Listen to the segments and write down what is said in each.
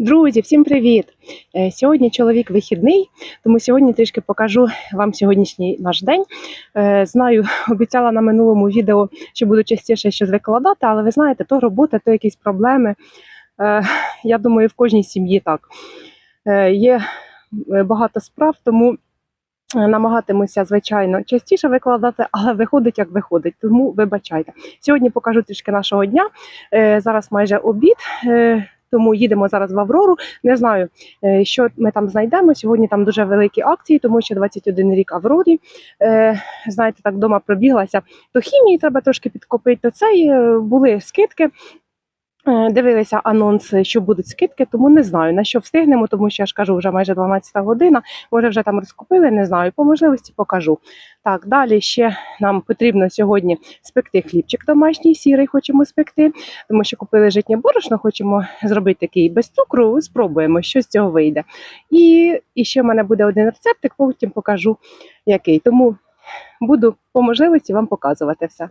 Друзі, всім привіт! Е, Сьогодні чоловік вихідний, тому сьогодні трішки покажу вам сьогоднішній наш день. Е, Знаю, обіцяла на минулому відео, що буду частіше щось викладати, але ви знаєте, то робота, то якісь проблеми. Е, Я думаю, в кожній сім'ї так. Є багато справ, тому намагатимуся, звичайно, частіше викладати, але виходить, як виходить. Тому вибачайте. Сьогодні покажу трішки нашого дня. Зараз майже обід. Тому їдемо зараз в Аврору. Не знаю, е, що ми там знайдемо. Сьогодні там дуже великі акції, тому що 21 рік Аврорі. Е, знаєте, так вдома пробіглася. То хімії треба трошки підкопити. То цей е, були скидки. Е, Дивилися анонс, що будуть скидки, тому не знаю на що встигнемо, тому що я ж кажу, вже майже 12 година. Може, вже там розкупили, не знаю. По можливості покажу. Так, далі ще нам потрібно сьогодні спекти хлібчик домашній, сірий хочемо спекти, тому що купили житнє борошно, хочемо зробити такий без цукру. Спробуємо, що з цього вийде. І, і ще в мене буде один рецептик, потім покажу який. Тому буду по можливості вам показувати все.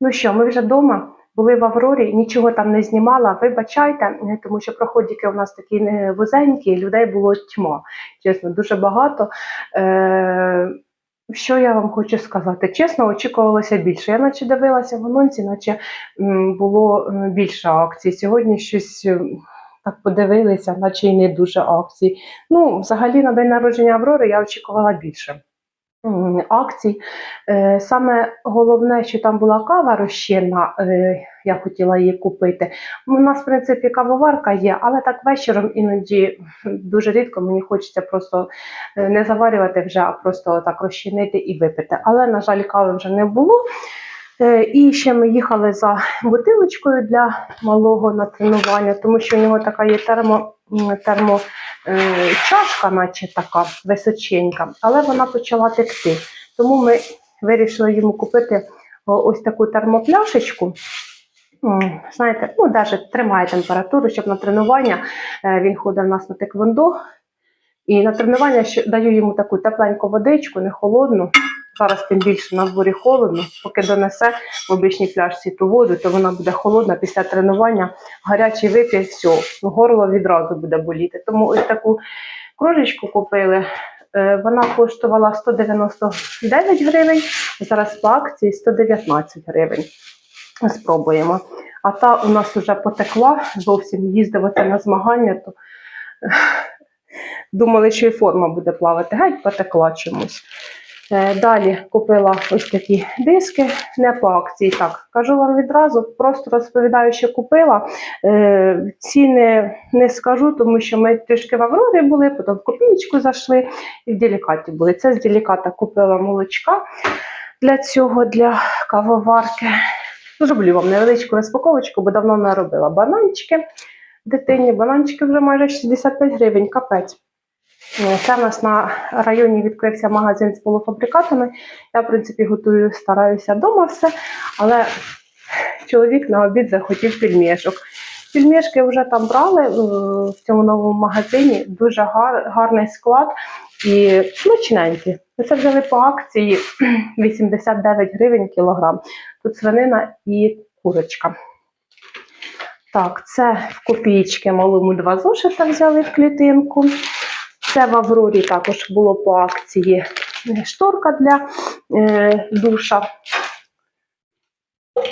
Ну що, ми вже вдома. Були в Аврорі, нічого там не знімала. Вибачайте, е, тому що проходики у нас такі не вузенькі, людей було тьма. Чесно, дуже багато. Е- що я вам хочу сказати? Чесно, очікувалося більше. Я наче дивилася в анонсі, наче було більше акцій. Сьогодні щось так подивилися, наче й не дуже акцій. Ну, взагалі на день народження Аврори я очікувала більше акцій. Е, Саме головне, що там була кава розчинна, е, я хотіла її купити. У нас, в принципі, кавоварка є, але так вечором іноді дуже рідко мені хочеться просто е, не заварювати вже, а просто так розчинити і випити. Але, на жаль, кави вже не було. Е, І ще ми їхали за бутилочкою для малого на тренування, тому що у нього така є термо, термо е, чашка, наче така височенька, але вона почала текти. Тому ми вирішили йому купити ось таку термопляшечку. Знаєте, ну, навіть тримає температуру, щоб на тренування е, він ходить в нас на теквондо. І на тренування даю йому таку тепленьку водичку, не холодну. Зараз тим більше на дворі холодно. Поки донесе в обичній пляшці ту воду, то вона буде холодна після тренування. Гарячий вип'є, все, горло відразу буде боліти. Тому ось таку кружечку купили. Е, Вона коштувала 199 гривень, зараз по акції 119 гривень. Спробуємо. А та у нас вже потекла, зовсім їздила це на змагання, то думали, що і форма буде плавати, геть потекла чомусь. Е, Далі купила ось такі диски, не по акції. Так, кажу вам відразу, просто розповідаю, що купила. Е, Ціни не скажу, тому що ми трішки в Аврорі були, потім в копійку зайшли і в делікаті були. Це з деліката купила молочка для цього, для кавоварки. Зроблю вам невеличку розпаковочку, бо давно не робила бананчики дитині. Бананчики вже майже 65 гривень, капець. Е, Це в нас на районі відкрився магазин з полуфабрикатами. Я, в принципі, готую, стараюся вдома все, але чоловік на обід захотів пельмешок. Пельмешки вже там брали е, в цьому новому магазині. Дуже гар, гарний склад і смачненькі. Це взяли по акції 89 гривень кілограм. Тут свинина і курочка. Так, це в копійки малому два зошита взяли в клітинку. Це в Аврорі також було по акції е, шторка для е, душа.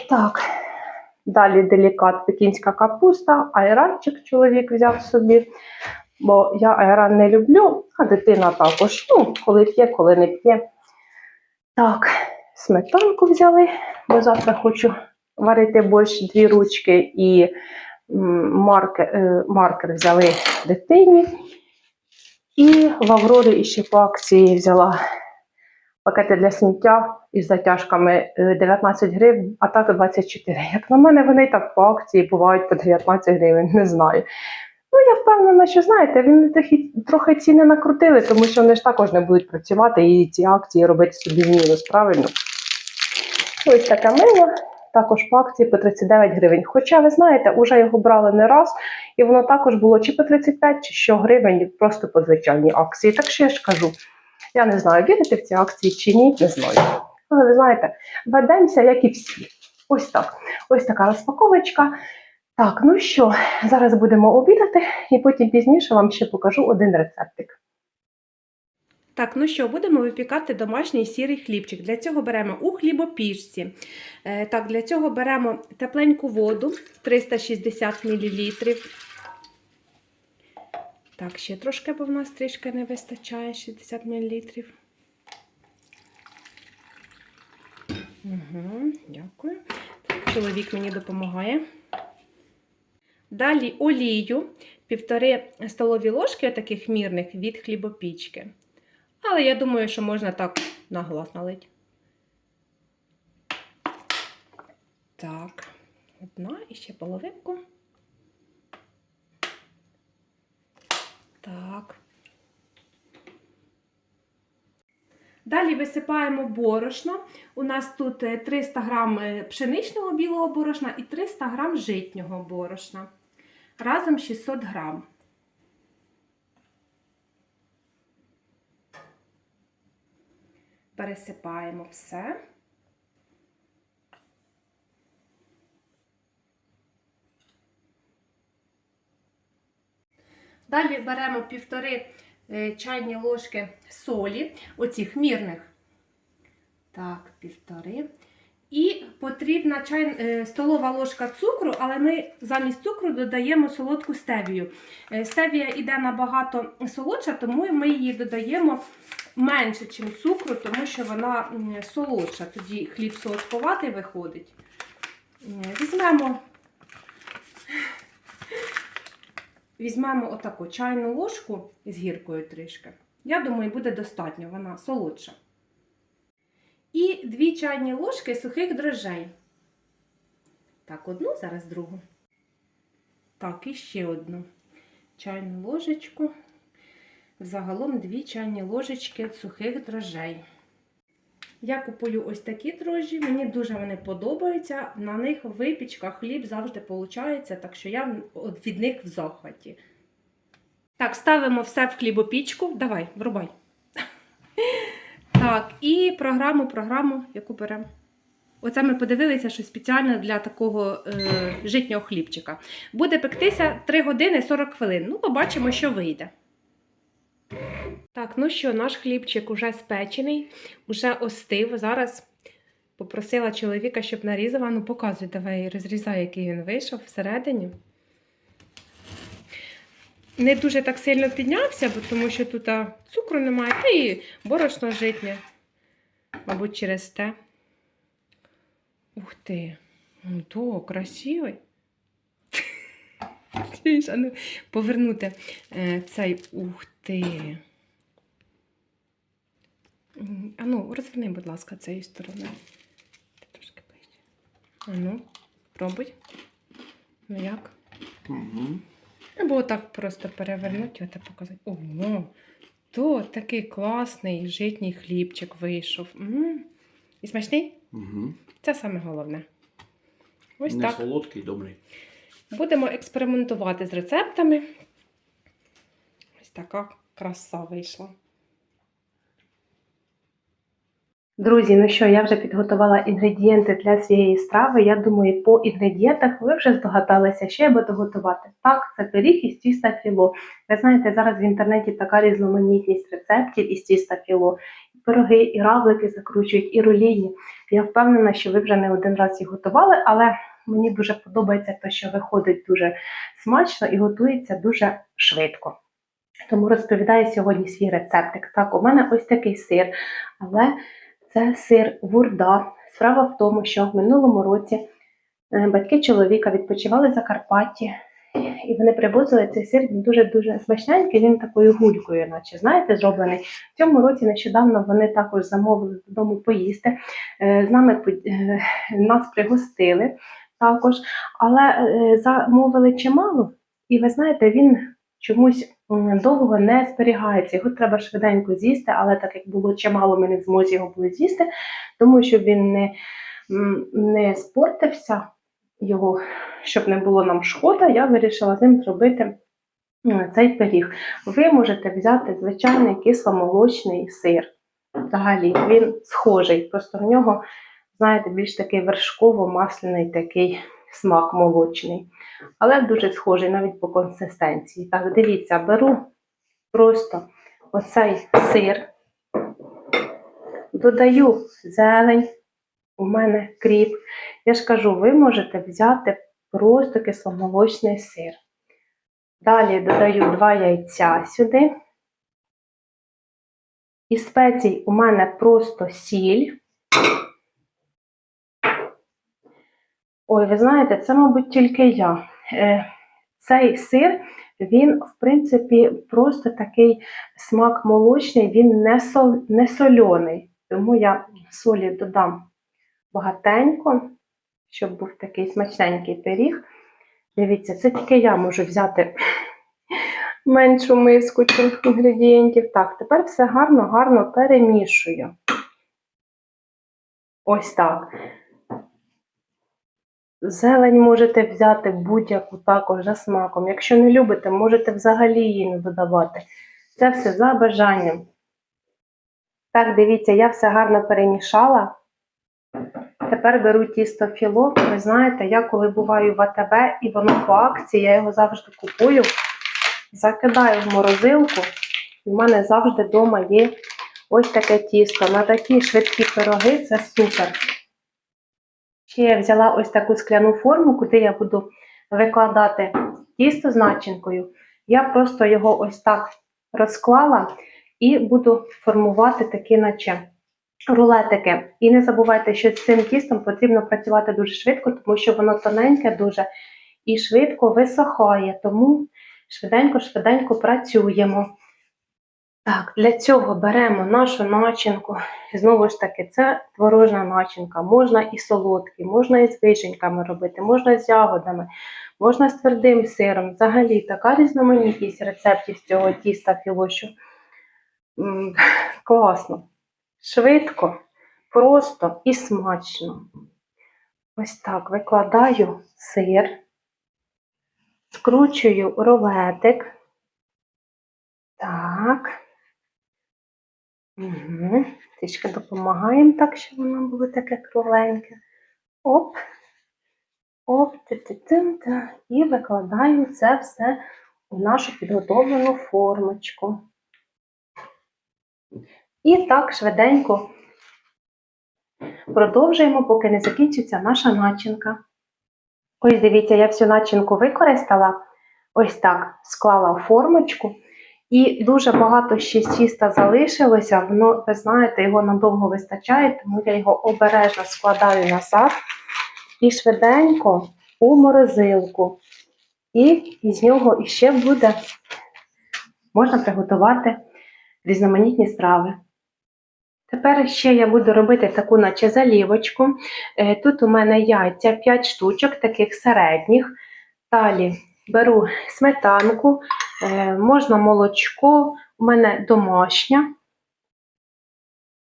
Так, далі делікат пекінська капуста, айранчик чоловік взяв собі, бо я айран не люблю, а дитина також. Ну, коли п'є, коли не п'є. Так, сметанку взяли, бо завтра хочу варити борщ дві ручки і маркер, е, маркер взяли дитині. І в Аврорі ще по акції взяла пакети для сміття із затяжками е, 19 гривень, а так 24. Як на мене, вони так по акції бувають по 19 гривень, не знаю. Ну, я впевнена, що знаєте, вони трохи, ціни накрутили, тому що вони ж також не будуть працювати і ці акції робити собі мінус, правильно? Ось таке мило, також по акції по 39 гривень. Хоча, ви знаєте, вже його брали не раз, і воно також було чи по 35, чи що гривень, просто по звичайній акції. Так що я ж кажу, я не знаю, вірите в ці акції чи ні, не знаю. Але ви знаєте, ведемося, як і всі. Ось так. Ось така розпаковочка. Так, ну що, зараз будемо обідати, і потім пізніше вам ще покажу один рецептик. Так, ну що, будемо випікати домашній сірий хлібчик. Для цього беремо у хлібопічці. Е, так, для цього беремо тепленьку воду 360 мл. Так, ще трошки, бо в нас трішки не вистачає 60 мл. Угу, дякую. Чоловік мені допомагає. Далі олію, півтори столові ложки таких мірних від хлібопічки. Але я думаю, що можна так на налити. Так, одна і ще половинку. Так. Далі висипаємо борошно. У нас тут е, 300 грам е, пшеничного білого борошна і 300 грам житнього борошна. Разом 600 грам. Пересипаємо все. Далі беремо півтори е, чайні ложки солі, оцих мірних. Так, півтори. І потрібна чай, е, столова ложка цукру, але ми замість цукру додаємо солодку стевію. Е, Стевія йде набагато солодша, тому ми її додаємо менше, ніж цукру, тому що вона солодша. Тоді хліб солодковатий виходить. Е, Візьмемо, візьмемо отаку чайну ложку з гіркою трішки. Я думаю, буде достатньо, вона солодша. І дві чайні ложки сухих дрожжей. Так, одну, зараз другу. Так, і ще одну чайну ложечку. Загалом дві чайні ложечки сухих дрожжей. Я купую ось такі дрожжі, мені дуже вони подобаються. На них випічка, хліб завжди виходить, так що я від них в захваті. Так, ставимо все в хлібопічку. Давай, врубай. Так, і програму, програму, яку беремо. Оце ми подивилися, що спеціально для такого е, житнього хлібчика. Буде пектися 3 години 40 хвилин. Ну, побачимо, що вийде. Так, ну що, наш хлібчик уже спечений, уже остив. Зараз попросила чоловіка, щоб нарізала. Ну, показуй, давай розрізай, який він вийшов всередині. Не дуже так сильно піднявся, бо тому що тут цукру немає, та і борошно житнє. Мабуть, через те. Ух ти. Ну, то, красивий. Ну, повернути е, цей ух ти. А ну, розверни, будь ласка, цієї сторони. Ти Трошки ближче. А ну, пробуй. Ну як? Угу. Або отак просто перевернути, та показати. Ого, то такий класний житній хлібчик вийшов. М. І смачний? Угу. Це саме головне. Ось Не так. солодкий, добрий. Будемо експериментувати з рецептами. Ось така краса вийшла. Друзі, ну що, я вже підготувала інгредієнти для цієї страви. Я думаю, по інгредієнтах ви вже здогадалися, що я буду готувати. Так, це пиріг із тіста філо. Ви знаєте, зараз в інтернеті така різноманітність рецептів із тіста філо. І пироги, і равлики закручують, і руліні. Я впевнена, що ви вже не один раз їх готували, але мені дуже подобається те, що виходить дуже смачно і готується дуже швидко. Тому розповідаю сьогодні свій рецептик. Так, у мене ось такий сир, але це сир вурда. Справа в тому, що в минулому році е, батьки чоловіка відпочивали в Закарпатті, і вони привозили цей сир, він дуже-дуже смачненький, він такою гулькою, наче, знаєте, зроблений. В цьому році нещодавно вони також замовили додому поїсти. Е, З нами е, нас пригостили також, але замовили чимало, і ви знаєте, він чомусь довго не зберігається. Його треба швиденько з'їсти, але так як було чимало, ми не в змозі його були з'їсти, тому щоб він не, не спортився, його, щоб не було нам шкода, я вирішила з ним зробити цей пиріг. Ви можете взяти звичайний кисломолочний сир. Взагалі, він схожий, просто в нього, знаєте, більш такий вершково-масляний такий смак молочний. Але дуже схожий навіть по консистенції. Так, дивіться, беру просто оцей сир, додаю зелень, у мене кріп. Я ж кажу, ви можете взяти просто кисломолочний сир. Далі додаю два яйця сюди. І спецій у мене просто сіль. Ой, ви знаєте, це, мабуть, тільки я. Е, Цей сир, він, в принципі, просто такий смак молочний, він не, сол, не сольоний. Тому я солі додам багатенько, щоб був такий смачненький пиріг. Дивіться, це тільки я можу взяти меншу миску цих інгредієнтів. Так, тепер все гарно-гарно перемішую. Ось так. Зелень можете взяти будь-яку також за смаком. Якщо не любите, можете взагалі її не додавати. Це все за бажанням. Так, дивіться, я все гарно перемішала. Тепер беру тісто філо. Ви знаєте, я коли буваю в АТБ і воно по акції, я його завжди купую, закидаю в морозилку. І в мене завжди вдома є ось таке тісто. На такі швидкі пироги це супер. Ще я взяла ось таку скляну форму, куди я буду викладати тісто з начинкою. Я просто його ось так розклала і буду формувати такі, наче рулетики. І не забувайте, що з цим тістом потрібно працювати дуже швидко, тому що воно тоненьке дуже і швидко висохає. Тому швиденько-швиденько працюємо. Так, для цього беремо нашу начинку. Знову ж таки, це творожна начинка. Можна і солодкі, можна і з вишеньками робити, можна з ягодами, можна з твердим сиром. Взагалі така різноманітність рецептів з цього тіста філо, що класно. Швидко, просто і смачно. Ось так викладаю сир, скручую рулетик. Так. Угу. Трішки допомагаємо так, щоб воно було таке кругленьке. Оп. Оп, ти-ти-тин-та. І викладаю це все у нашу підготовлену формочку. І так швиденько продовжуємо, поки не закінчиться наша начинка. Ось дивіться, я всю начинку використала. Ось так склала формочку. І дуже багато ще тіста залишилося. Воно, ви знаєте, його надовго вистачає, тому я його обережно складаю назад і швиденько у морозилку. І із нього іще буде можна приготувати різноманітні страви. Тепер ще я буду робити таку, наче залівочку. Е, Тут у мене яйця 5 штучок, таких середніх. Далі беру сметанку, можна молочко, у мене домашня.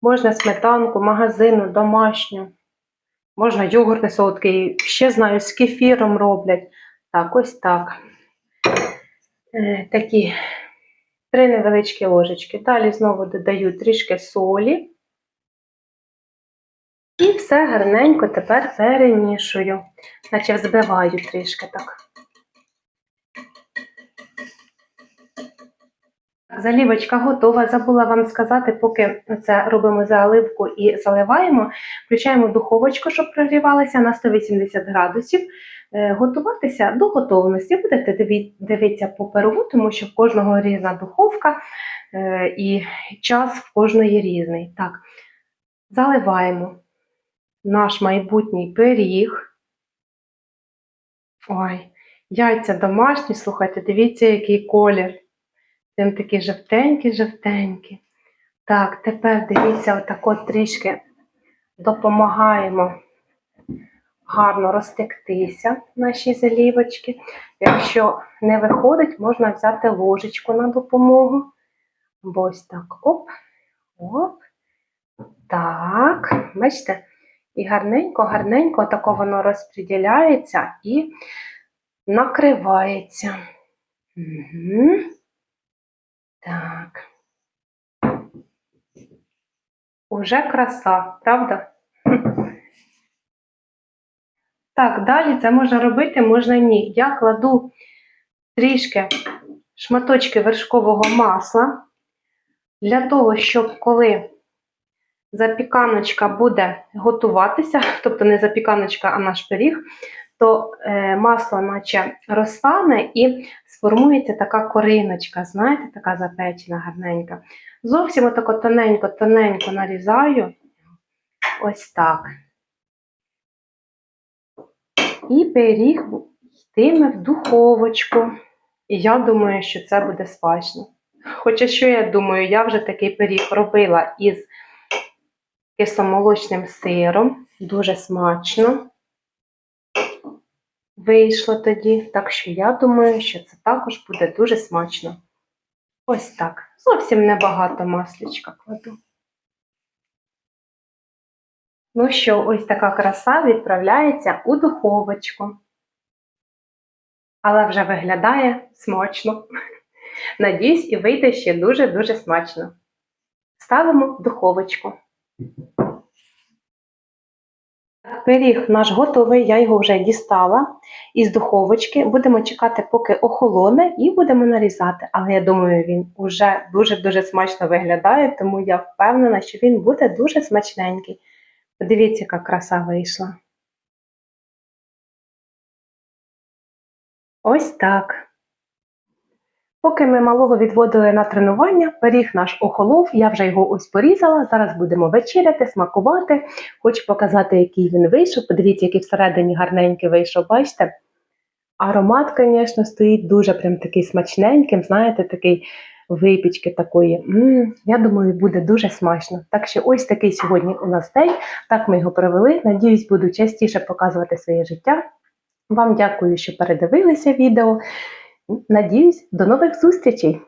Можна сметанку, магазину, домашню. Можна йогурт солодкий, ще знаю, з кефіром роблять. Так, ось так. Е, Такі три невеличкі ложечки. Далі знову додаю трішки солі. І все гарненько тепер перемішую, наче взбиваю трішки так. Залівочка готова. Забула вам сказати, поки це робимо заливку і заливаємо, включаємо духовочку, щоб прогрівалася на 180 градусів. Е, Готуватися до готовності. Будете дивитися по пирогу, тому що в кожного різна духовка е, і час в кожної різний. Так, заливаємо наш майбутній пиріг. Ой, Яйця домашні, слухайте, дивіться, який колір. Він такий жовтенький, жовтенький. Так, тепер дивіться, отако трішки допомагаємо гарно розтектися наші залівочки. Якщо не виходить, можна взяти ложечку на допомогу. Або ось так. Оп, оп. Так, бачите? І гарненько, гарненько тако воно розподіляється і накривається. Угу. Так. Уже краса, правда? Так, далі це можна робити, можна ні. Я кладу трішки шматочки вершкового масла для того, щоб коли запіканочка буде готуватися, тобто не запіканочка, а наш пиріг, то е, масло наче розтане і сформується така кориночка, знаєте, така запечена, гарненька. Зовсім отако тоненько-тоненько нарізаю. Ось так. І пиріг йтиме в духовочку. І я думаю, що це буде смачно. Хоча що я думаю, я вже такий пиріг робила із кисломолочним сиром. Дуже смачно вийшло тоді. Так що я думаю, що це також буде дуже смачно. Ось так. Зовсім небагато маслячка кладу. Ну що, ось така краса відправляється у духовочку. Але вже виглядає смачно. Надіюсь, і вийде ще дуже-дуже смачно. Ставимо в духовочку. Пиріг наш готовий, я його вже дістала із духовочки. Будемо чекати, поки охолоне, і будемо нарізати. Але я думаю, він уже дуже-дуже смачно виглядає, тому я впевнена, що він буде дуже смачненький. Подивіться, яка краса вийшла. Ось так. Поки ми малого відводили на тренування, пиріг наш охолов, я вже його ось порізала. Зараз будемо вечеряти, смакувати. Хочу показати, який він вийшов. Подивіться, який всередині гарненький вийшов, бачите? Аромат, звісно, стоїть дуже прям такий смачненьким, знаєте, такий випічки такої. м я думаю, буде дуже смачно. Так що ось такий сьогодні у нас день. Так ми його провели. Надіюсь, буду частіше показувати своє життя. Вам дякую, що передивилися відео. Надіюсь, до нових зустрічей!